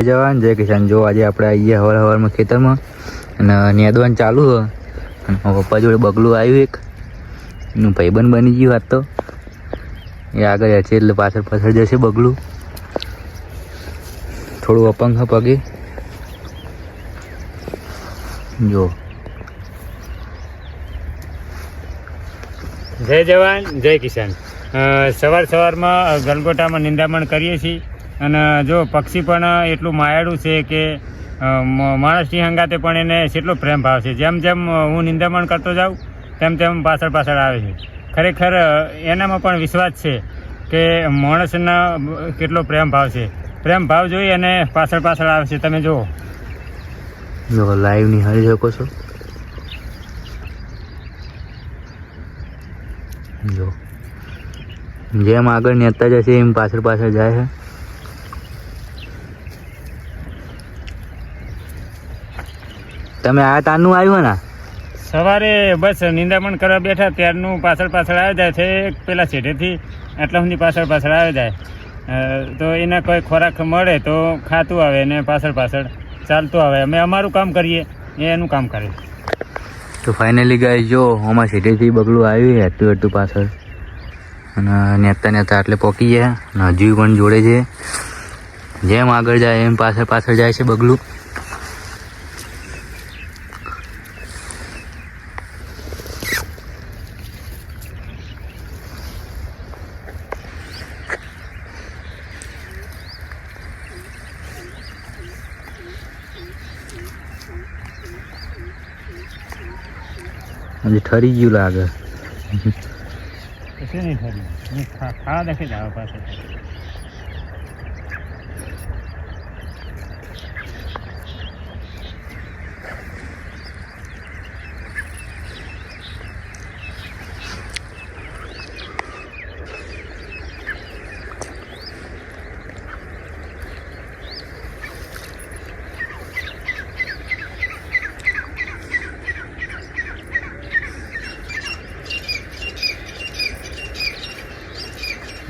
જવાન, જય કિસાન. જો આજે આપણે આવીએ હવાર હવારમાં ખેતરમાં, અને નેદવાન ચાલુ અને પપ્પા જોડે બગલું આવ્યું એક. એનું ભાઈબંધ બની ગયું વાત તો. એ આગળ હશે એટલે પાછળ પાછળ જશે બગલું. થોડું અપંગ હા પગે. જો. જય જવાન, જય કિસાન. સવાર સવારમાં ગલગોટામાં નિંદામણ કરીએ છીએ. અને જો પક્ષી પણ એટલું માયાળું છે કે માણસની હંગાતે પણ એને કેટલો પ્રેમ ભાવ છે જેમ જેમ હું નિંદામણ કરતો જાઉં, તેમ તેમ પાછળ પાછળ આવે છે. ખરેખર એનામાં પણ વિશ્વાસ છે કે માણસના કેટલો પ્રેમ ભાવ છે. પ્રેમ ભાવ જોઈ અને પાછળ પાછળ આવે છે. તમે જુઓ. જો લાઈવ નિહાળી શકો છો. જો. જેમ આગળ નેતા જશે એમ પાછળ પાછળ જાય છે. તમે આ તારનું આવ્યું ને? સવારે બસ નિંદામણ કરવા બેઠા ત્યારનું પાછળ પાછળ આવી જાય છે પેલા છેટેથી આટલા સુધી પાછળ પાછળ આવી જાય. તો એને કોઈ ખોરાક મળે તો ખાતું આવે ને પાછળ પાછળ ચાલતું આવે. અમે અમારું કામ કરીએ એ એનું કામ કરે. તો ફાઇનલી ગાય જો આમાં સીધેથી બગલું આવ્યું હતું હતું પાછળ. અને નેતા નેતા એટલે પોકી ગયા અને હજુ પણ જોડે છે. જેમ આગળ જાય એમ પાછળ પાછળ જાય છે બગલું. ઠરી ગયું લાગે. કશું નહીં થયું ખાવા દેખે જ આવે પાછળ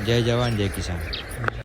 જય જવાન જય કિસાન.